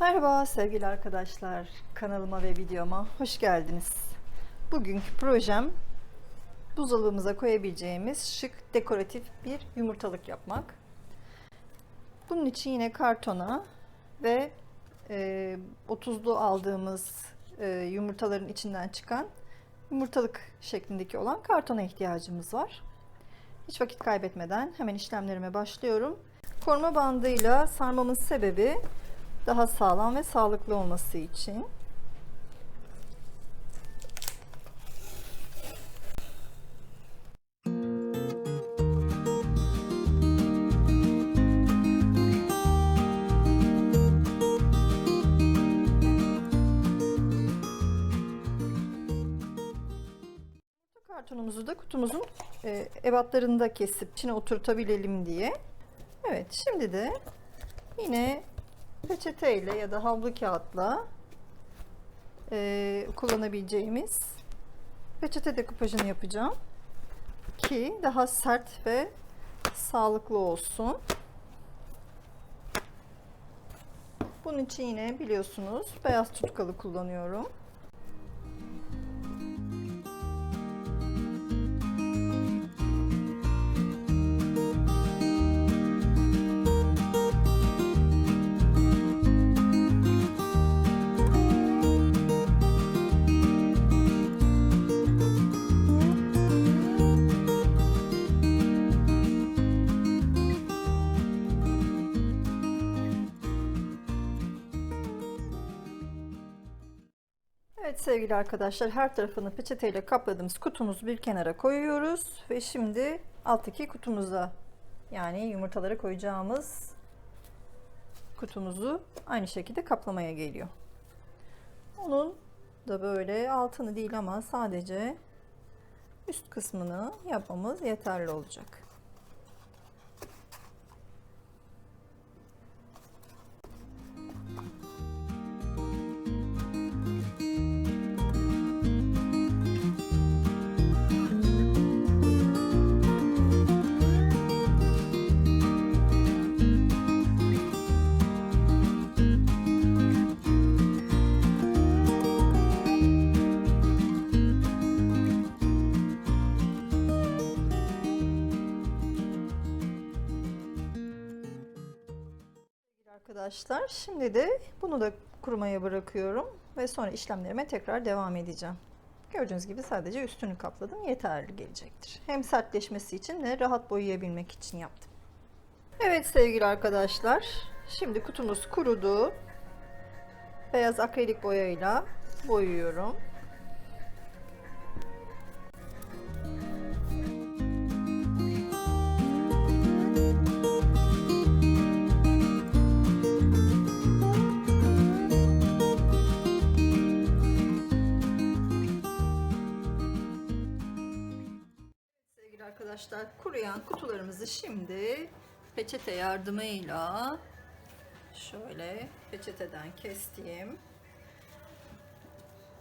Merhaba sevgili arkadaşlar. Kanalıma ve videoma hoş geldiniz. Bugünkü projem buzdolabımıza koyabileceğimiz şık dekoratif bir yumurtalık yapmak. Bunun için yine kartona ve e, 30'lu aldığımız e, yumurtaların içinden çıkan yumurtalık şeklindeki olan kartona ihtiyacımız var. Hiç vakit kaybetmeden hemen işlemlerime başlıyorum. Koruma bandıyla sarmamın sebebi daha sağlam ve sağlıklı olması için. Kartonumuzu da kutumuzun e, ebatlarında kesip içine oturtabilelim diye. Evet şimdi de yine peçeteyle ya da havlu kağıtla e, kullanabileceğimiz peçete dekupajını yapacağım ki daha sert ve sağlıklı olsun. Bunun için yine biliyorsunuz beyaz tutkalı kullanıyorum. Sevgili arkadaşlar her tarafını peçeteyle kapladığımız kutumuzu bir kenara koyuyoruz ve şimdi alttaki kutumuza yani yumurtaları koyacağımız kutumuzu aynı şekilde kaplamaya geliyor. Onun da böyle altını değil ama sadece üst kısmını yapmamız yeterli olacak. Arkadaşlar şimdi de bunu da kurumaya bırakıyorum ve sonra işlemlerime tekrar devam edeceğim. Gördüğünüz gibi sadece üstünü kapladım yeterli gelecektir. Hem sertleşmesi için de rahat boyayabilmek için yaptım. Evet sevgili arkadaşlar şimdi kutumuz kurudu. Beyaz akrilik boyayla boyuyorum. Arkadaşlar kuruyan kutularımızı şimdi peçete yardımıyla şöyle peçeteden kestiğim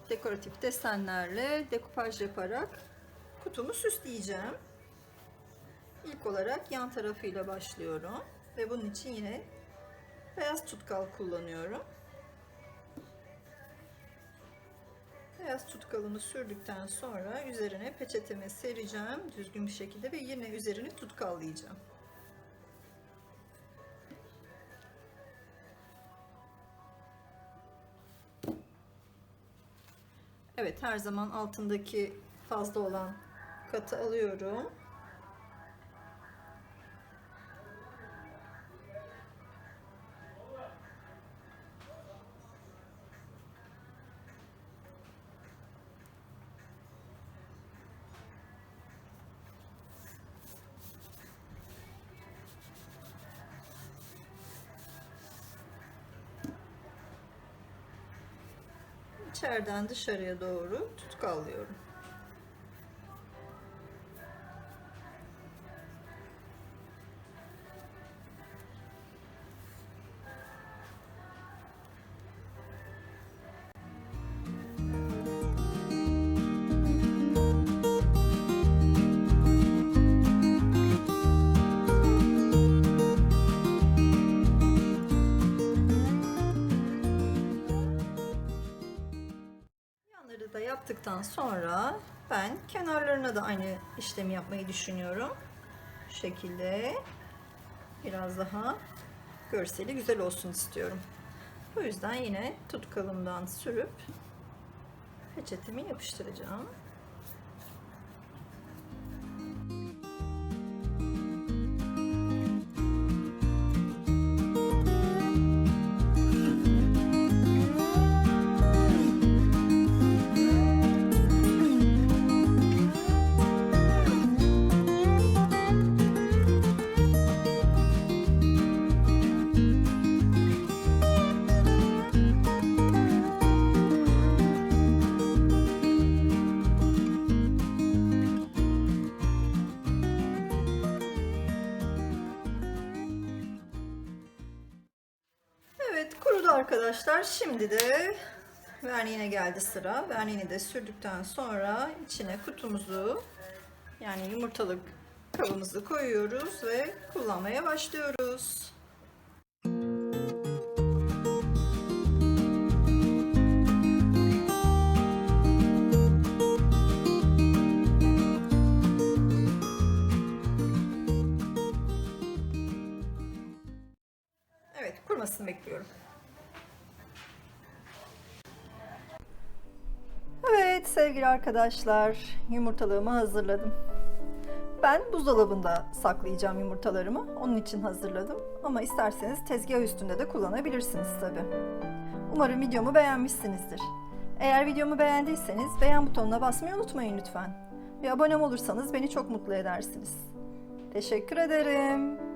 dekoratif desenlerle dekupaj yaparak kutumu süsleyeceğim. İlk olarak yan tarafıyla başlıyorum ve bunun için yine beyaz tutkal kullanıyorum. Beyaz tutkalımı sürdükten sonra üzerine peçetemi sereceğim düzgün bir şekilde ve yine üzerini tutkallayacağım. Evet her zaman altındaki fazla olan katı alıyorum. İçeriden dışarıya doğru tutkallıyorum. Bunları da yaptıktan sonra ben kenarlarına da aynı işlemi yapmayı düşünüyorum. Şu şekilde biraz daha görseli güzel olsun istiyorum. Bu yüzden yine tutkalımdan sürüp peçetemi yapıştıracağım. Kurudu arkadaşlar. Şimdi de verniğine geldi sıra. Verniğini de sürdükten sonra içine kutumuzu yani yumurtalık kabımızı koyuyoruz ve kullanmaya başlıyoruz. Evet kurumasını bekliyorum. Sevgili arkadaşlar yumurtalığımı hazırladım. Ben buzdolabında saklayacağım yumurtalarımı. Onun için hazırladım. Ama isterseniz tezgah üstünde de kullanabilirsiniz tabi. Umarım videomu beğenmişsinizdir. Eğer videomu beğendiyseniz beğen butonuna basmayı unutmayın lütfen. Ve abone olursanız beni çok mutlu edersiniz. Teşekkür ederim.